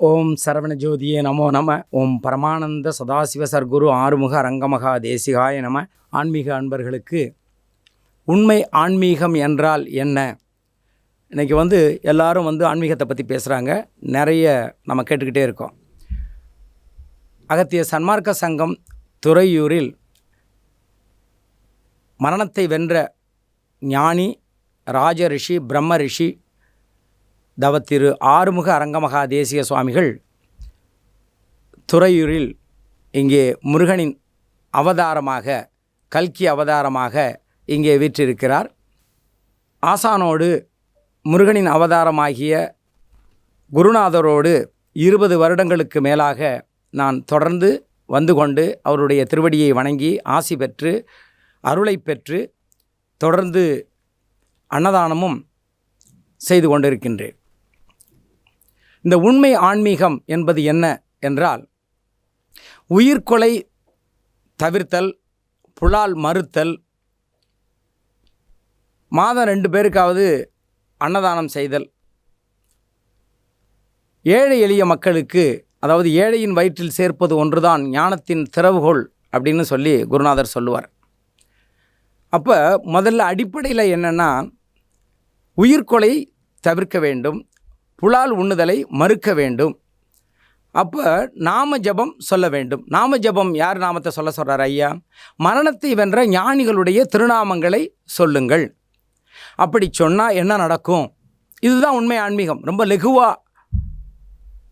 ஓம் சரவண ஜோதியே நமோ நம. ஓம் பரமானந்த சதாசிவ சர்க்குரு ஆறுமுக அரங்கமகா தேசிகாய நம. ஆன்மீக அன்பர்களுக்கு உண்மை ஆன்மீகம் என்றால் என்ன? இன்றைக்கி வந்து எல்லாரும் வந்து ஆன்மீகத்தை பற்றி பேசுகிறாங்க நிறைய நம்ம கேட்டுக்கிட்டே இருக்கோம். அகத்திய சன்மார்க்க சங்கம் துறையூரில் மரணத்தை வென்ற ஞானி ராஜ ரிஷி பிரம்ம ரிஷி தவத்திரு ஆறுமுக அரங்கமகா தேசிய சுவாமிகள் துறையூரில் இங்கே முருகனின் அவதாரமாக கல்கி அவதாரமாக இங்கே வீற்றிருக்கிறார். ஆசானோடு முருகனின் அவதாரமாகிய குருநாதரோடு இருபது வருடங்களுக்கு மேலாக நான் தொடர்ந்து வந்து கொண்டு அவருடைய திருவடியை வணங்கி ஆசி பெற்று அருளை பெற்று தொடர்ந்து அன்னதானமும் செய்து கொண்டிருக்கின்றேன். இந்த உண்மை ஆன்மீகம் என்பது என்ன என்றால் உயிர்கொலை தவிர்த்தல் புலால் மறுத்தல் மாதம் ரெண்டு பேருக்காவது அன்னதானம் செய்தல். ஏழை எளிய மக்களுக்கு அதாவது ஏழையின் வயிற்றில் சேர்ப்பது ஒன்றுதான் ஞானத்தின் திறவுகோள் அப்படின்னு சொல்லி குருநாதர் சொல்லுவார். அப்போ முதல்ல அடிப்படையில் என்னென்னா உயிர்கொலை தவிர்க்க வேண்டும் புலால் உண்ணுதலை மறுக்க வேண்டும். அப்போ நாம ஜபம் சொல்ல வேண்டும். நாம ஜபம் யார் நாமத்தை சொல்ல சொல்கிறார் ஐயா? மரணத்தை வென்ற ஞானிகளுடைய திருநாமங்களை சொல்லுங்கள். அப்படி சொன்னால் என்ன நடக்கும்? இதுதான் உண்மை ஆன்மீகம். ரொம்ப லெகுவாக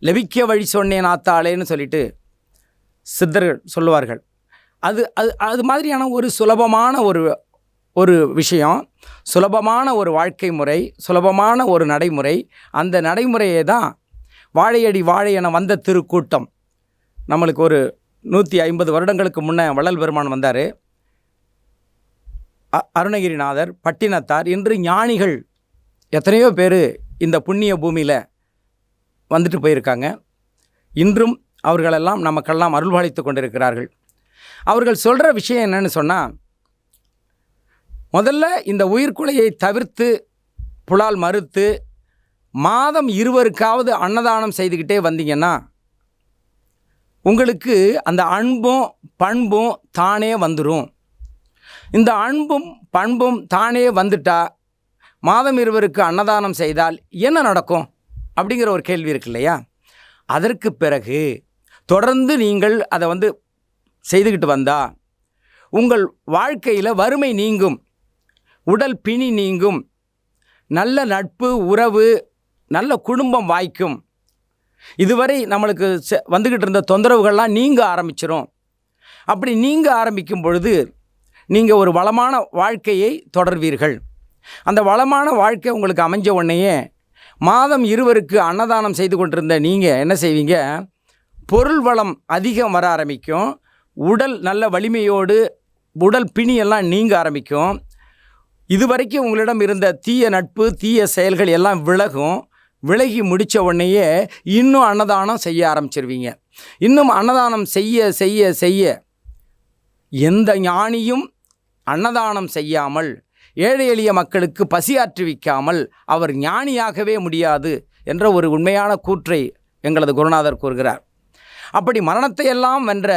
லெவிக்க வழி சொன்னேன் ஆத்தாளேன்னு சொல்லிட்டு சித்தர்கள் சொல்லுவார்கள். அது அது அது மாதிரியான ஒரு சுலபமான ஒரு ஒரு விஷயம் சுலபமான ஒரு வாழ்க்கை முறை சுலபமான ஒரு நடைமுறை அந்த நடைமுறையை தான் வாழையடி வாழை என வந்த திருக்கூட்டம். நம்மளுக்கு ஒரு நூற்றி ஐம்பது வருடங்களுக்கு முன்னே வள்ளல் பெருமான் வந்தார். அ- அருணகிரிநாதர் பட்டினத்தார் இன்று ஞானிகள் எத்தனையோ பேர் இந்த புண்ணிய பூமியில் வந்துட்டு போயிருக்காங்க. இன்றும் அவர்களெல்லாம் நமக்கெல்லாம் அருள்வாளித்து கொண்டிருக்கிறார்கள். அவர்கள் சொல்கிற விஷயம் என்னன்னு சொன்னால் முதல்ல இந்த உயிர்கொலையை தவிர்த்து புலால் மறுத்து மாதம் இருவருக்காவது அன்னதானம் செய்துக்கிட்டே வந்தீங்கன்னா உங்களுக்கு அந்த அன்பும் பண்பும் தானே வந்துடும் இந்த அன்பும் பண்பும் தானே வந்துட்டா மாதம் இருவருக்கு அன்னதானம் செய்தால் என்ன நடக்கும்? அப்படிங்கிற ஒரு கேள்வி இருக்கு இல்லையா? அதற்கு பிறகு தொடர்ந்து நீங்கள் அதை வந்து செய்துக்கிட்டு வந்தா உங்கள் வாழ்க்கையில் வறுமை நீங்கும். உடல் பிணி நீங்கும். நல்ல நட்பு உறவு நல்ல குடும்பம் வாய்க்கும். இதுவரை நம்மளுக்கு வந்துக்கிட்டு இருந்த தொந்தரவுகள்லாம் நீங்க ஆரம்பிச்சிரும். அப்படி நீங்க ஆரம்பிக்கும் பொழுது நீங்கள் ஒரு வளமான வாழ்க்கையை தொடர்வீர்கள். அந்த வளமான வாழ்க்கை உங்களுக்கு அமைஞ்ச உடனேயே மாதம் இருவருக்கு அன்னதானம் செய்து கொண்டிருந்த நீங்கள் என்ன செய்வீங்க? பொருள் வளம் அதிகம் வர ஆரம்பிக்கும். உடல் நல்ல வலிமையோடு உடல் பிணியெல்லாம் நீங்க ஆரம்பிக்கும். இதுவரைக்கும் உங்களிடம் இருந்த தீய நட்பு தீய செயல்கள் எல்லாம் விலகும். விலகி முடித்த உடனேயே இன்னும் அன்னதானம் செய்ய ஆரம்பிச்சிருவீங்க. இன்னும் அன்னதானம் செய்ய செய்ய செய்ய எந்த ஞானியும் அன்னதானம் செய்யாமல் ஏழை எளிய மக்களுக்கு பசியாற்றுவிக்காமல் அவர் ஞானியாகவே முடியாது என்ற ஒரு உண்மையான கூற்றை எங்களது குருநாதர் கூறுகிறார். அப்படி மரணத்தை எல்லாம் வென்ற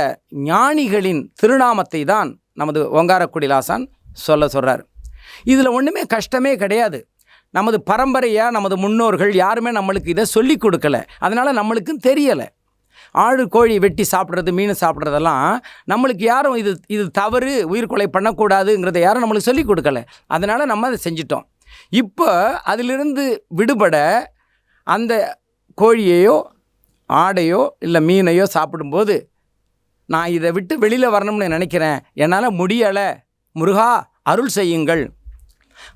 ஞானிகளின் திருநாமத்தை தான் நமது ஓங்காரக்குடிலாசான் சொல்ல சொல்கிறார் இதில் ஒன்றுமே கஷ்டமே கிடையாது. நமது பரம்பரையாக நமது முன்னோர்கள் யாருமே நம்மளுக்கு இதை சொல்லி கொடுக்கல. அதனால் நம்மளுக்கும் தெரியலை. ஆடு கோழி வெட்டி சாப்பிட்றது மீன் சாப்பிட்றதெல்லாம் நம்மளுக்கு யாரும் இது இது தவறு உயிர்கொலை பண்ணக்கூடாதுங்கிறத யாரும் நம்மளுக்கு சொல்லிக் கொடுக்கல. அதனால் நம்ம அதை செஞ்சிட்டோம். இப்போ அதிலிருந்து விடுபட அந்த கோழியையோ ஆடையோ இல்லை மீனையோ சாப்பிடும்போது நான் இதை விட்டு வெளியில் வரணும்னு நினைக்கிறேன். என்னால் முடியலை. முருகா அருள் செய்யுங்கள்.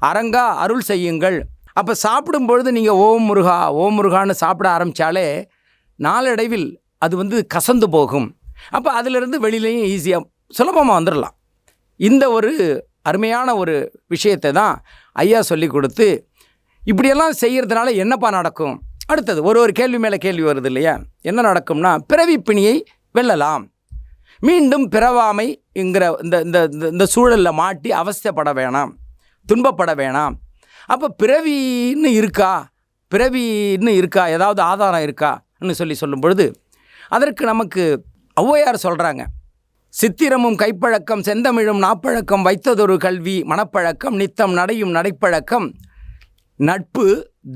அரங்கா அருள் செய்யுங்கள். அப்போ சாப்பிடும் பொழுது நீங்கள் ஓம் முருகா ஓம் முருகான்னு சாப்பிட ஆரம்பித்தாலே நாளடைவில் அது வந்து கசந்து போகும். அப்போ அதிலிருந்து வெளியிலையும் ஈஸியாக சுலபமாக வந்துடலாம் இந்த ஒரு அருமையான ஒரு விஷயத்தை தான் ஐயா சொல்லி கொடுத்து இப்படியெல்லாம் செய்கிறதுனால என்னப்பா நடக்கும்? அடுத்தது ஒரு ஒரு கேள்வி மேலே கேள்வி வருது இல்லையா? என்ன நடக்கும்னா பிறவி பிணியை வெல்லலாம். மீண்டும் பிறவாமைங்கிற இந்த இந்த இந்த- இந்த சூழலில் மாட்டி அவஸ்தைப்பட வேணாம். துன்பப்பட வேணாம். அப்போ பிறவின்னு இருக்கா? பிறவின்னு இருக்கா? ஏதாவது ஆதாரம் இருக்கான்னு சொல்லி சொல்லும் பொழுது அதற்கு நமக்கு ஔவையார் சொல்கிறாங்க சித்திரமும் கைப்பழக்கம் செந்தமிழும் நாப்பழக்கம் வைத்ததொரு கல்வி மனப்பழக்கம் நித்தம் நடையும் நடைப்பழக்கம் நட்பு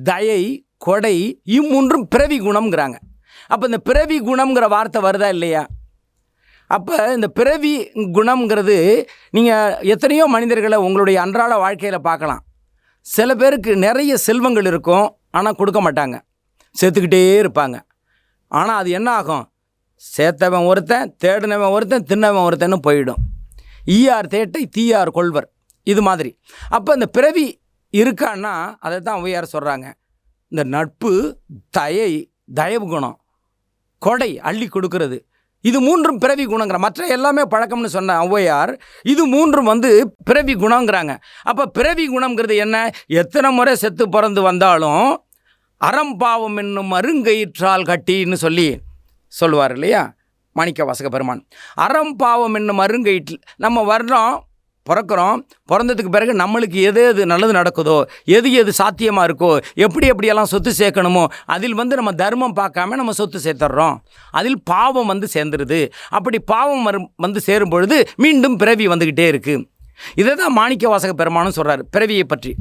தயை கொடை இம்மூன்றும் பிறவி குணம்ங்கிறாங்க. அப்போ இந்த பிறவி குணம்ங்கிற வார்த்தை வருதா இல்லையா? அப்போ இந்த பிறவி குணம்ங்கிறது நீங்கள் எத்தனையோ மனிதர்களை உங்களுடைய அன்றாட வாழ்க்கையில் பார்க்கலாம். சில பேருக்கு நிறைய செல்வங்கள் இருக்கும் ஆனால் கொடுக்க மாட்டாங்க. சேர்த்துக்கிட்டே இருப்பாங்க. ஆனால் அது என்ன ஆகும்? சேர்த்தவன் ஒருத்தன் தேடினவன் ஒருத்தன் தின்னவன் ஒருத்தன்னு போயிடும். ஈயார் தேட்டை தீயார் கொள்வர். இது மாதிரி. அப்போ இந்த பிறவி இருக்கான்னா அதை தான் ஔவையார் சொல்கிறாங்க இந்த நட்பு தயை தயவு குணம் கொடை அள்ளி கொடுக்கறது. இது மூன்றும் பிறவி குணங்கிற மற்ற எல்லாமே பழக்கம்னு சொன்ன ஔவையார் இது மூன்றும் வந்து பிறவி குணங்கிறாங்க. அப்போ பிறவி குணங்கிறது என்ன? எத்தனை முறை செத்து பிறந்து வந்தாலும் அறம்பாவம் என்னும் அருங்கயிற்றால் கட்டின்னு சொல்லி சொல்லுவார் இல்லையா? மாணிக்க வாசக பெருமான். அறம் பாவம் என்னும் அருங்கயிற்று நம்ம வர்றோம் பிறக்கிறோம் பிறந்ததுக்கு பிறகு நம்மளுக்கு எது எது நல்லது நடக்குதோ எது எது சாத்தியமாக இருக்கோ எப்படி எப்படியெல்லாம் சொத்து சேர்க்கணுமோ அதில் வந்து நம்ம தர்மம் பார்க்காம நம்ம சொத்து சேர்த்துட்றோம் அதில் பாவம் வந்து சேர்ந்துருது. அப்படி பாவம் வரும் வந்து சேரும் பொழுது மீண்டும் பிறவி வந்துக்கிட்டே இருக்குது இதை தான் மாணிக்க வாசக பெருமானும் சொல்கிறார் பிறவியை பற்றி.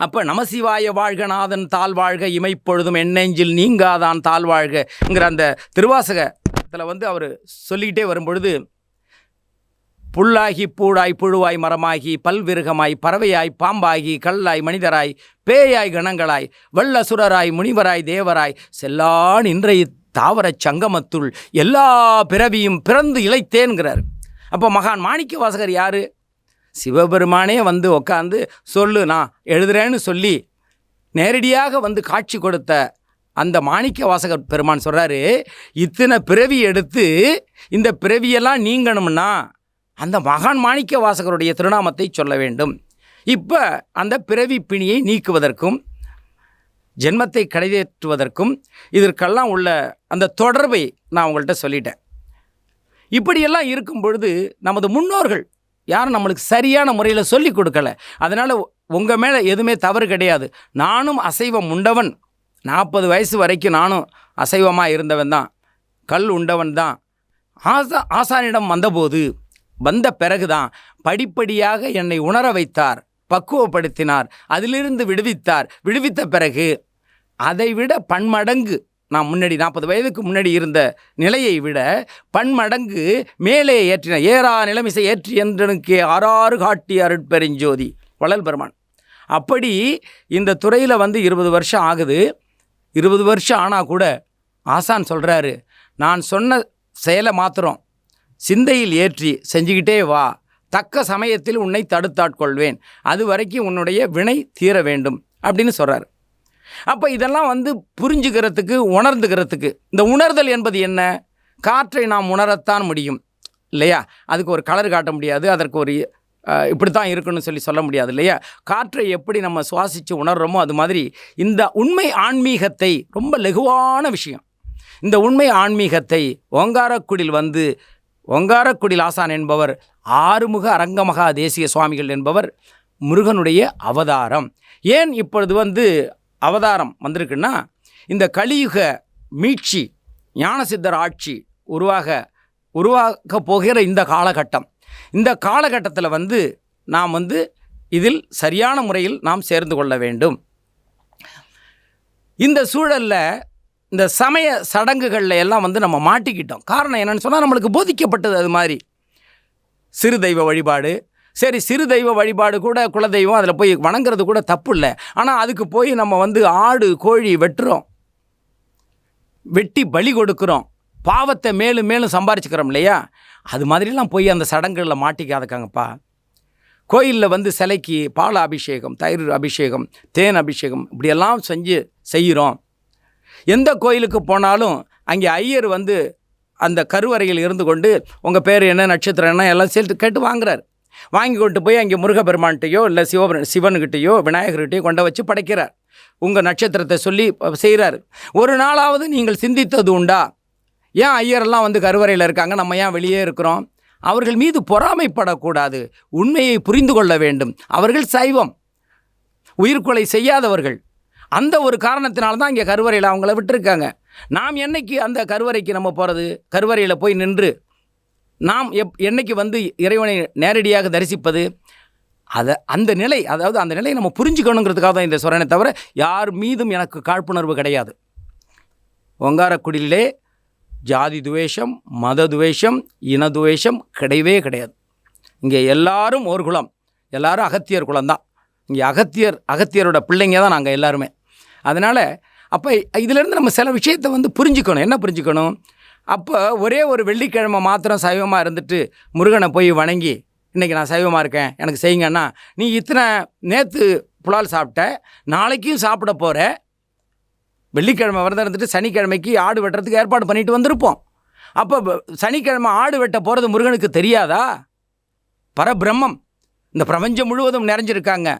அப்போ நமசிவாய வாழ்க நாதன் தாழ் வாழ்க இமைப்பொழுதும் எண்ணெஞ்சில் நீங்காதான் தாழ் வாழ்கங்கிற அந்த திருவாசகத்தில் வந்து அவர் சொல்லிக்கிட்டே வரும்பொழுது புல்லாகி பூடாய் புழுவாய் மரமாகி பல்விருகமாய் பறவையாய் பாம்பாகி கல்லாய் மனிதராய் பேயாய் கணங்களாய் வல்லசுரராய் முனிவராய் தேவராய் செல்லான் இன்றைய தாவரச் சங்கமத்துள் எல்லா பிறவியும் பிறந்து இழைத்தேன்கிறார். அப்போ மகான் மாணிக்க வாசகர் யார்? சிவபெருமானே வந்து உக்காந்து சொல்லு நான் எழுதுறேன்னு சொல்லி நேரடியாக வந்து காட்சி கொடுத்த அந்த மாணிக்க வாசகர் பெருமான் சொல்கிறாரு இத்தனை பிறவி எடுத்து இந்த பிறவியெல்லாம் நீங்கணும்னா அந்த மகான் மாணிக்க வாசகருடைய திருநாமத்தை சொல்ல வேண்டும். இப்போ அந்த பிறவி பிணியை நீக்குவதற்கும் ஜென்மத்தை கடைதேற்றுவதற்கும் இதற்கெல்லாம் உள்ள அந்த தொடர்பை நான் உங்கள்கிட்ட சொல்லிட்டேன். இப்படியெல்லாம் இருக்கும் பொழுது நமது முன்னோர்கள் யாரும் நம்மளுக்கு சரியான முறையில் சொல்லி கொடுக்கல. அதனால் உங்கள் மேலே எதுவுமே தவறு கிடையாது. நானும் அசைவம் உண்டவன். நாற்பது வயசு வரைக்கும் நானும் அசைவமாக இருந்தவன் தான். கல் உண்டவன் தான். ஆசா ஆசானிடம் வந்தபோது வந்த பிறகுதான் படிப்படியாக என்னை உணர வைத்தார் பக்குவப்படுத்தினார் அதிலிருந்து விடுவித்தார். விடுவித்த பிறகு அதைவிட பன்மடங்கு நான் முன்னாடி நாற்பது வயதுக்கு முன்னாடி இருந்த நிலையை விட பன்மடங்கு மேலே ஏற்றின ஏறா நிலமிசை ஏற்றி என்றனுக்கே ஆறாறு காட்டி அருட்பெருஞ்சோதி வளல் பெருமான். அப்படி இந்த துறையில் வந்து இருபது வருஷம் ஆகுது. இருபது வருஷம் ஆனால் கூட ஆசான் சொல்கிறாரு நான் சொன்ன செயலை மாத்திரம் சிந்தையில் ஏற்றி செஞ்சுக்கிட்டே வா. தக்க சமயத்தில் உன்னை தடுத்தாட்கொள்வேன். அது வரைக்கும் உன்னுடைய வினை தீர வேண்டும் அப்படின்னு சொல்கிறார் அப்போ இதெல்லாம் வந்து புரிஞ்சுக்கிறதுக்கு உணர்ந்துக்கிறதுக்கு இந்த உணர்தல் என்பது என்ன? காற்றை நாம் உணரத்தான் முடியும் இல்லையா? அதுக்கு ஒரு கலர் காட்ட முடியாது அதற்கு ஒரு இப்படி இப்படித்தான் இருக்குன்னு சொல்லி சொல்ல முடியாது இல்லையா? காற்றை எப்படி நம்ம சுவாசித்து உணர்கிறோமோ அது மாதிரி இந்த உண்மை ஆன்மீகத்தை ரொம்ப லகுவான விஷயம். இந்த உண்மை ஆன்மீகத்தை ஓங்காரக்குடில் வந்து ஓங்காரக்குடில் ஆசான் என்பவர் ஆறுமுக அரங்கமகா தேசிய சுவாமிகள் என்பவர் முருகனுடைய அவதாரம். ஏன் இப்பொழுது வந்து அவதாரம் வந்திருக்குன்னா இந்த கலியுக மீட்சி ஞானசித்தர் ஆட்சி உருவாக உருவாக போகிற இந்த காலகட்டம். இந்த காலகட்டத்தில் வந்து நாம் வந்து இதில் சரியான முறையில் நாம் சேர்ந்து கொள்ள வேண்டும். இந்த சூழலில் இந்த சமய சடங்குகளில் எல்லாம் வந்து நம்ம மாட்டிக்கிட்டோம். காரணம் என்னென்னு சொன்னால் நம்மளுக்கு போதிக்கப்பட்டது அது மாதிரி. சிறு தெய்வ வழிபாடு. சரி சிறு தெய்வ வழிபாடு கூட குலதெய்வம் அதில் போய் வணங்குறது கூட தப்பு இல்லை ஆனால் அதுக்கு போய் நம்ம வந்து ஆடு கோழி வெட்டுறோம். வெட்டி பலி கொடுக்குறோம். பாவத்தை மேலும் மேலும் சம்பாரிச்சுக்கிறோம் இல்லையா? அது மாதிரிலாம் போய் அந்த சடங்குகளில் மாட்டிக்காதக்காங்கப்பா. கோயிலில் வந்து சிலைக்கு பால் அபிஷேகம் தயிர் அபிஷேகம் தேன் அபிஷேகம் இப்படியெல்லாம் செஞ்சு செய்கிறோம் எந்த கோயிலுக்கு போனாலும் அங்கே ஐயர் வந்து அந்த கருவறையில் இருந்து கொண்டு உங்கள் பேர் என்ன நட்சத்திரம் என்ன எல்லாம் சேர்த்து கேட்டு வாங்குறாரு. வாங்கி கொண்டு போய் அங்கே முருகபெருமான்கிட்டையோ இல்லை சிவபெரு சிவனுக்கிட்டேயோ விநாயகர்கிட்டையோ கொண்டு வச்சு படைக்கிறார். உங்கள் நட்சத்திரத்தை சொல்லி செய்கிறார் ஒரு நாளாவது நீங்கள் சிந்தித்தது உண்டா? ஏன் ஐயரெல்லாம் வந்து கருவறையில் இருக்காங்க? நம்ம ஏன் வெளியே இருக்கிறோம்? அவர்கள் மீது பொறாமைப்படக்கூடாது. உண்மையை புரிந்து கொள்ள வேண்டும். அவர்கள் சைவம். உயிர்கொலை செய்யாதவர்கள். அந்த ஒரு காரணத்தினால தான் இங்கே கருவறையில் அவங்கள விட்டுருக்காங்க. நாம் என்னைக்கு அந்த கருவறைக்கு நம்ம போகிறது கருவறையில் போய் நின்று நாம் எப் என்னைக்கு வந்து இறைவனை நேரடியாக தரிசிப்பது? அதை அந்த நிலை அதாவது அந்த நிலையை நம்ம புரிஞ்சுக்கணுங்கிறதுக்காக தான் இந்த சொல்கிறேனே தவிர யார் மீதும் எனக்கு காழ்ப்புணர்வு கிடையாது. ஒங்காரக்குடியிலே ஜாதி துவேஷம் மத துவேஷம் இன துவேஷம் கிடையவே கிடையாது. இங்கே எல்லாரும் ஒரு குலம். எல்லாரும் அகத்தியர் குலம்தான். இங்கே அகத்தியர் அகத்தியரோட பிள்ளைங்க தான் நாங்கள் எல்லாருமே. அதனால் அப்போ இதிலேருந்து நம்ம சில விஷயத்தை வந்து புரிஞ்சுக்கணும். என்ன புரிஞ்சுக்கணும்? அப்போ ஒரே ஒரு வெள்ளிக்கிழமை மாத்திரம் சைவமாக இருந்துட்டு முருகனை போய் வணங்கி இன்றைக்கி நான் சைவமாக இருக்கேன் எனக்கு செய்யுங்கன்னா நீ இத்தனை நேற்று புலால் சாப்பிட்ட நாளைக்கும் சாப்பிட போகிற வெள்ளிக்கிழமை விரதம் இருந்துட்டு சனிக்கிழமைக்கு ஆடு வெட்டுறதுக்கு ஏற்பாடு பண்ணிட்டு வந்திருப்போம். அப்போ சனிக்கிழமை ஆடு வெட்ட போகிறது முருகனுக்கு தெரியாதா? பரபிரம்மம். இந்த பிரபஞ்சம் முழுவதும் நிறைஞ்சிருக்காங்க.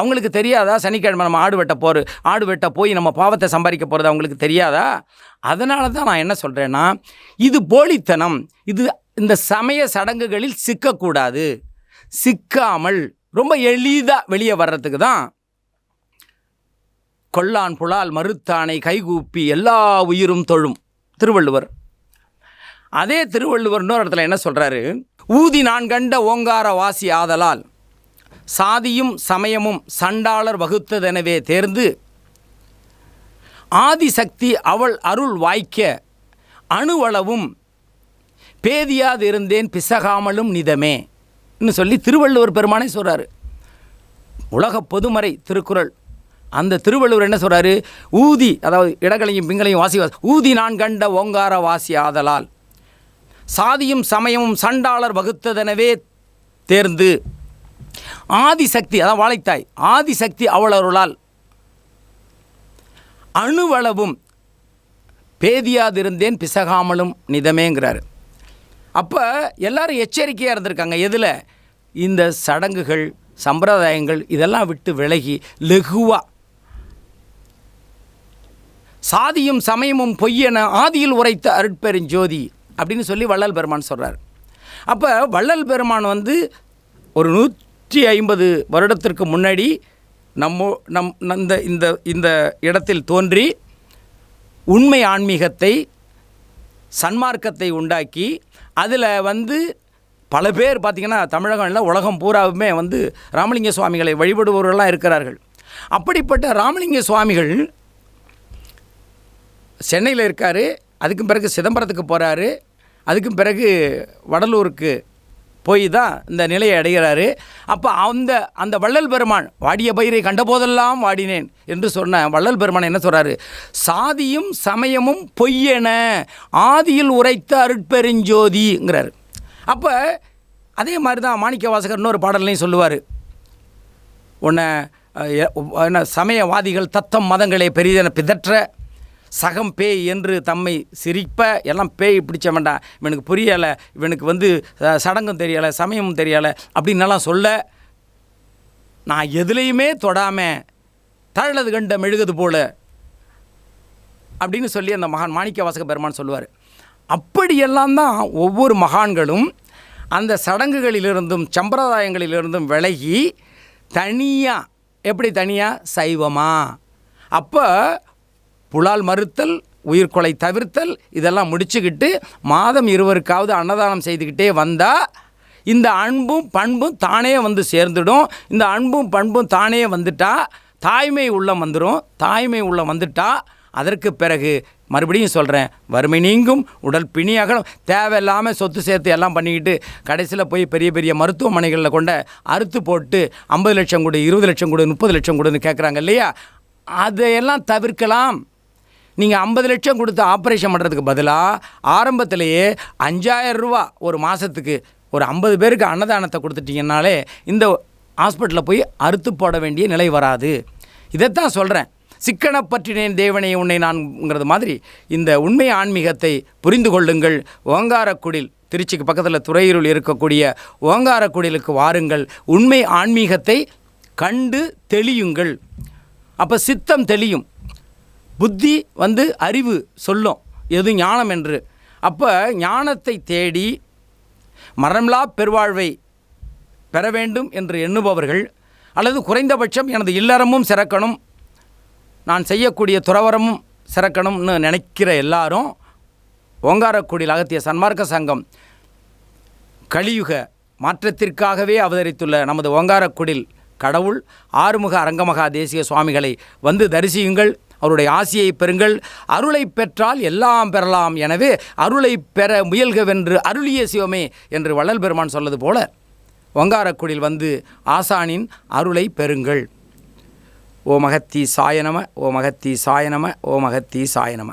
அவங்களுக்கு தெரியாதா? சனிக்கிழமை நம்ம ஆடு வெட்ட போகிற ஆடு வெட்ட போய் நம்ம பாவத்தை சம்பாதிக்க போகிறது அவங்களுக்கு தெரியாதா? அதனால தான் நான் என்ன சொல்கிறேன்னா இது போலித்தனம். இது இந்த சமய சடங்குகளில் சிக்கக்கூடாது. சிக்காமல் ரொம்ப எளிதாக வெளியே வர்றதுக்கு தான். கொல்லான் புலால் மறுத்தானை கைகூப்பி எல்லா உயிரும் தொழும். திருவள்ளுவர். அதே திருவள்ளுவர் இன்னொரு இடத்துல என்ன சொல்கிறாரு ஊதி நான் கண்ட ஓங்கார வாசி ஆதலால். சாதியும் சமயமும் சண்டாளர் வகுத்ததெனவே தேர்ந்து ஆதிசக்தி அவள் அருள் வாய்க்க அணுவளவும் பேதியாது இருந்தேன் பிசகாமலும் நிதமே ன்னு சொல்லி திருவள்ளுவர் பெருமானே சொல்கிறாரு உலக பொதுமறை திருக்குறள். அந்த திருவள்ளுவர் என்ன சொல்கிறாரு ஊதி அதாவது இடங்களையும் பிங்களையும் வாசி வாசி- ஊதி நான் கண்ட ஓங்கார வாசி ஆதலால் சாதியும் சமயமும் சண்டாளர் வகுத்ததெனவே தேர்ந்து ஆதிசக்தி அதான் வாழைத்தாய். ஆதிசக்தி அவளருளால் அணுவளவும் பேதியாதிருந்தேன் பிசகாமலும் நிதமேங்கிறாரு. அப்போ எல்லாரும் எச்சரிக்கையாக இருந்திருக்காங்க. எதில்? இந்த சடங்குகள் சம்பிரதாயங்கள் இதெல்லாம் விட்டு விலகி லெகுவாக சாதியும் சமயமும் பொய்யென ஆதியில் உரைத்த அருட்பெருஞ்சோதி அப்படின்னு சொல்லி வள்ளல் பெருமான் சொல்கிறார் அப்போ வள்ளல் பெருமான் வந்து ஒரு நூற்றி ஐம்பது வருடத்திற்கு முன்னாடி நம்ம நம் இந்த இந்த இந்த இடத்தில் தோன்றி உண்மை ஆன்மீகத்தை சன்மார்க்கத்தை உண்டாக்கி அதில் வந்து பல பேர் பார்த்திங்கன்னா தமிழகம் இல்லை உலகம் பூராவுமே வந்து ராமலிங்க சுவாமிகளை வழிபடுபவர்கள்லாம் இருக்கிறார்கள். அப்படிப்பட்ட ராமலிங்க சுவாமிகள் சென்னையில் இருக்கார் அதுக்கும் பிறகு சிதம்பரத்துக்கு போகிறாரு அதுக்கும் பிறகு வடலூருக்கு போய் தான் இந்த நிலையை அடைகிறாரு. அப்போ அந்த அந்த வள்ளல் பெருமான் வாடிய பயிரை கண்டபோதெல்லாம் வாடினேன் என்று சொன்ன வள்ளல் பெருமான் என்ன சொல்கிறாரு சாதியும் சமயமும் பொய்யென ஆதியில் உரைத்த அருட்பெருஞ்சோதிங்கிறார். அப்போ அதே மாதிரி தான் மாணிக்க வாசகர் இன்னொரு பாடல்லையும் சொல்லுவார். உன்னை என்ன சமயவாதிகள் தத்தம் மதங்களை பெரிதென பிதற்ற சகம் பேய் என்று தம்மை சிரிப்ப எல்லாம் பேய் பிடிச்ச வேண்டாம் இவனுக்கு புரியலை இவனுக்கு வந்து சடங்கும் தெரியலை சமயமும் தெரியலை அப்படின்னெல்லாம் சொல்ல நான் எதுலேயுமே தொடாமல் தழலது கண்ட மெழுகுது போல அப்படின்னு சொல்லி அந்த மகான் மாணிக்க வாசக பெருமான் சொல்லுவார். அப்படியெல்லாம் தான் ஒவ்வொரு மகான்களும் அந்த சடங்குகளிலிருந்தும் சம்பிரதாயங்களிலிருந்தும் விலகி தனியாக எப்படி தனியாக சைவமா. அப்போ புலால் மறுத்தல் உயிர்கொலை தவிர்த்தல் இதெல்லாம் முடிச்சுக்கிட்டு மாதம் இருவருக்காவது அன்னதானம் செய்துக்கிட்டே வந்தால் இந்த அன்பும் பண்பும் தானே வந்து சேர்ந்துடும். இந்த அன்பும் பண்பும் தானே வந்துட்டால் தாய்மை உள்ளம் வந்துடும் தாய்மை உள்ளம் வந்துட்டால் அதற்கு பிறகு மறுபடியும் சொல்கிறேன் வறுமை நீங்கும் உடல் பிணி அகலும் தேவையில்லாமல் சொத்து சேர்த்து எல்லாம் பண்ணிக்கிட்டு கடைசியில் போய் பெரிய பெரிய மருத்துவமனைகளில் கொண்ட அறுத்து போட்டு ஐம்பது லட்சம் கொடு இருபது லட்சம் கொடு முப்பது லட்சம் கொடுன்னு கேட்குறாங்க இல்லையா? அதையெல்லாம் தவிர்க்கலாம். நீங்கள் ஐம்பது லட்சம் கொடுத்து ஆப்ரேஷன் பண்ணுறதுக்கு பதிலாக ஆரம்பத்திலேயே அஞ்சாயிரம் ரூபா ஒரு மாதத்துக்கு ஒரு ஐம்பது பேருக்கு அன்னதானத்தை கொடுத்துட்டிங்கனாலே இந்த ஹாஸ்பிட்டலில் போய் அறுத்து போட வேண்டிய நிலை வராது. இதைத்தான் சொல்கிறேன் சிக்கன பற்றினேன் தேவனை உன்னை நான்ங்கிறது மாதிரி இந்த உண்மை ஆன்மீகத்தை புரிந்து கொள்ளுங்கள். ஓங்காரக்குடில் திருச்சிக்கு பக்கத்தில் துறையூரில் இருக்கக்கூடிய ஓங்காரக்குடிலுக்கு வாருங்கள். உண்மை ஆன்மீகத்தை கண்டு தெளியுங்கள். அப்போ சித்தம் தெளியும். புத்தி வந்து அறிவு சொல்லும். எது ஞானம் என்று. அப்போ ஞானத்தை தேடி மரம்லா பெருவாழ்வை பெற வேண்டும் என்று எண்ணுபவர்கள் அல்லது குறைந்தபட்சம் எனது இல்லறமும் சிறக்கணும். நான் செய்யக்கூடிய துறவரமும் சிறக்கணும்னு நினைக்கிற எல்லாரும் ஓங்காரக்குடியில் அகத்திய சன்மார்க்க சங்கம் கலியுக மாற்றத்திற்காகவே அவதரித்துள்ள நமது ஓங்காரக்குடில் கடவுள் ஆறுமுக அரங்கமகா தேசிய சுவாமிகளை வந்து தரிசியுங்கள். அவருடைய ஆசியை பெறுங்கள். அருளை பெற்றால் எல்லாம் பெறலாம். எனவே அருளை பெற முயல்கவென்று அருளிய சிவமே என்று வள்ளல் பெருமான் சொல்வது போல ஒங்காரக்குடில் வந்து ஆசானின் அருளை பெறுங்கள். ஓ மகத்தி சாயனம ஓ மகத்தி சாயனம ஓ மகத்தி சாயனம